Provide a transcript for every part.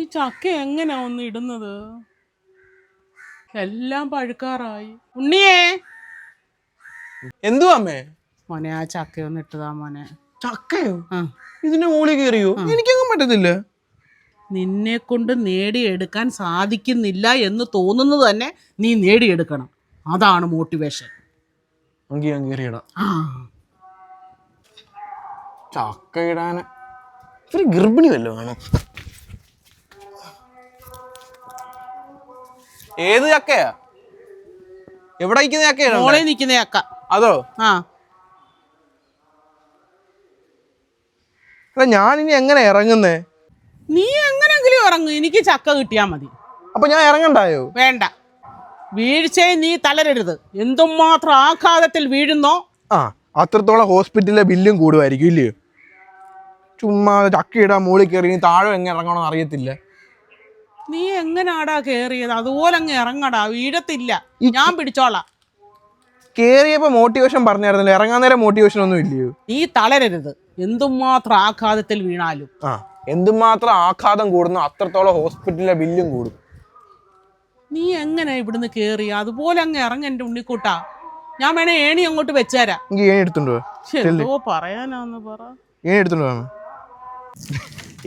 ഈ ചക്ക എങ്ങനെയാ ഒന്ന് ഇടുന്നത്? എല്ലാം പഴുക്കാറായി. ഉണ്ണിയേ! എന്തുവാ അമ്മേ? മോനെ ആ ചക്ക ഒന്ന് ഇട്ടതാ മോനെ. ചക്കയോ? ആ. ഇതിന്റെ മുകളിൽ കയറിയോ? എനിക്കങ്ങും പറ്റത്തില്ല. നിന്നെ കൊണ്ട് നേടിയെടുക്കാൻ സാധിക്കുന്നില്ല എന്ന് തോന്നുന്നത് തന്നെ നീ നേടിയെടുക്കണം. അതാണ് മോട്ടിവേഷൻ എനിക്ക് ഞാൻ കയറിയിടാം. ആ. ചക്ക ഇടാന്. ഒരു ഗർഭിണി വല്ലോ വേണം ഏത് ചക്കയാ? എവിടെ നിൽക്കുന്ന ചക്കയാണ് മോളെ നിൽക്കുന്ന ചക്ക. അതോ? ആ. ഞാൻ ഇനി എങ്ങനെ ഇറങ്ങുന്നേ? നീ എങ്ങനെങ്കിലും ഇറങ്ങും. എനിക്ക് ചക്ക കിട്ടിയാ മതി. അപ്പൊ ഞാൻ ഇറങ്ങണ്ടായോ? വേണ്ട. വീഴ്ചയെ നീ തലരരുത് തളരരുത് എന്തുമാത്രം ആഘാതത്തിൽ വീഴുന്നോ? ആ അത്രത്തോളം ഹോസ്പിറ്റലിലെ ബില്ലും കൂടുമായിരിക്കും ഇല്ലയോ? ചുമ്മാ ചക്കയിടാൻ മുകളിൽ കയറി ഇനി താഴെ എങ്ങനെ ഇറങ്ങണമെന്ന് അറിയത്തില്ല. നീ എങ്ങനാടാ കേറിയത്? അതുപോലെ അങ്ങ് ഇറങ്ങടാ വീഴത്തില്ല ഞാൻ പിടിച്ചോളാം. കേറിയപ്പോ മോട്ടിവേഷൻ പറഞ്ഞായിരുന്നല്ലോ. ഇറങ്ങാൻ നേരം മോട്ടിവേഷൻ ഒന്നും ഇല്ലയോ? നീ തളരരുത്. എന്തുമാത്രം ആഘാതത്തിൽ വീണാലും. ആ എന്തുമാത്രം ആഘാതം കൂടുന്നു അത്രത്തോളം ഹോസ്പിറ്റലിലെ ബില്ലും കൂടും. നീ എങ്ങനെ ഇവിടുന്ന് കേറി അതുപോലെ അങ്ങ് ഇറങ്ങ എന്റെ ഉണ്ണിക്കൂട്ടാ. ഞാൻ വേണേ ഏണി അങ്ങോട്ട് വെച്ചേരാ. എനിക്ക് ഏണി എടുത്തുണ്ടോ പറയാനാന്ന് പറ. ഏണി എടുത്തുണ്ടോ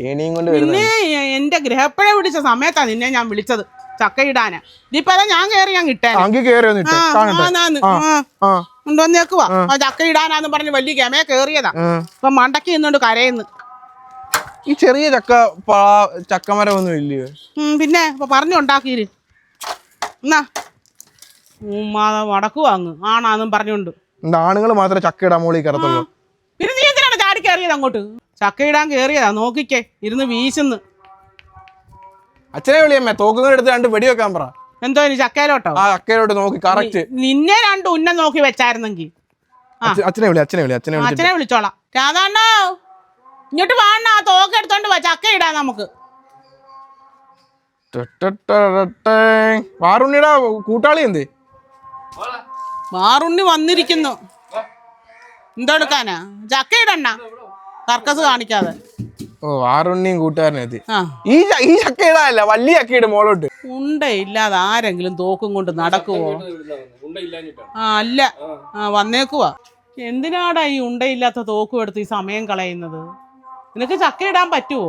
ഏണിയും കൊണ്ട് വരുന്ന എന്റെ ഗ്രഹപ്പഴ പിടിച്ച സമയത്താ നിന്നെ ഞാൻ വിളിച്ചത്? ചക്കയിടാന്. ഇടാന് ഇതിപ്പോ അതാ ഞാൻ കേറി ഞാൻ കിട്ടാൻ കാണട്ടെ. ആ ആ കൊണ്ടുവന്നേക്കുവാ ആ. ചക്ക ഇടാനാന്ന് പറഞ്ഞ് വലിയ ഗമേ കേറിയതാ. ഇപ്പൊ മണ്ടക്കി നിന്നോണ്ട് കരയുന്നു. ഈ ചെറിയ ചക്ക പാ ചക്കമരം ഒന്നും ഇല്ലയോ ഉം, പിന്നെ ഇപ്പൊ പറഞ്ഞു ഉണ്ടാക്കീര് എന്നാ വടക്ക് വാങ്ങ് ആണാന്നും പറഞ്ഞുകൊണ്ട്. എന്താ ആണുങ്ങൾ മാത്രമേ ചക്ക ഇടാൻ മോളി കയറത്തുള്ളൂ. പിന്നെ നീ എന്തിനാണ് ചാടി കയറിയത് അങ്ങോട്ട്? ചക്ക കേറിയതാ നോക്കിക്കേ ഇരുന്ന് വീശുന്നു. അച്ഛനെ വിളിയമ്മേ തോക്കുകൾ എടുത്ത് രണ്ട് വെടി വെക്കാൻ പറ. എന്തോ ഇനി ചക്കയിലോട്ടോ? ആ ചക്കയിലോട്ട് നോക്കി കറക്റ്റ്. നിന്നെ രണ്ട് ഉന്നം നോക്കി വെച്ചായിരുന്നെങ്കിൽ അച്ഛനെ വിളി അച്ഛനെ വിളി അച്ഛനെ അച്ഛനെ വിളിച്ചോളാം. രാധാണ്ണോ ഇങ്ങോട്ട് വേണ്ട ആ തോക്ക് എടുത്തോണ്ട് വാ ചക്ക ഇടാം നമുക്ക്. വാറുണ്ണിയുടെ കൂട്ടാളി എന്തേ? വാറുണ്ണി വന്നിരിക്കുന്നു. എന്തെടുക്കാനാ? ചക്ക ഇടണ്ട സർക്കസ് കാണിക്കാതെ. ഓ ആറുണ്ണിയും കൂട്ടുകാരനെത്തി ആ. ഈ ച- ഈ ചക്ക ഇടാനല്ല വലിയ ചക്ക ഇടും മോളോട്ട് ഉണ്ടയില്ലാതെ ആരെങ്കിലും തോക്കും കൊണ്ട് നടക്കുവോ? ആ അല്ല. ആ വന്നേക്കുവാ. എന്തിനാടാ ഈ ഉണ്ടയില്ലാത്ത തോക്കും എടുത്ത് ഈ സമയം കളയുന്നത്? നിനക്ക് ചക്ക ഇടാൻ പറ്റുമോ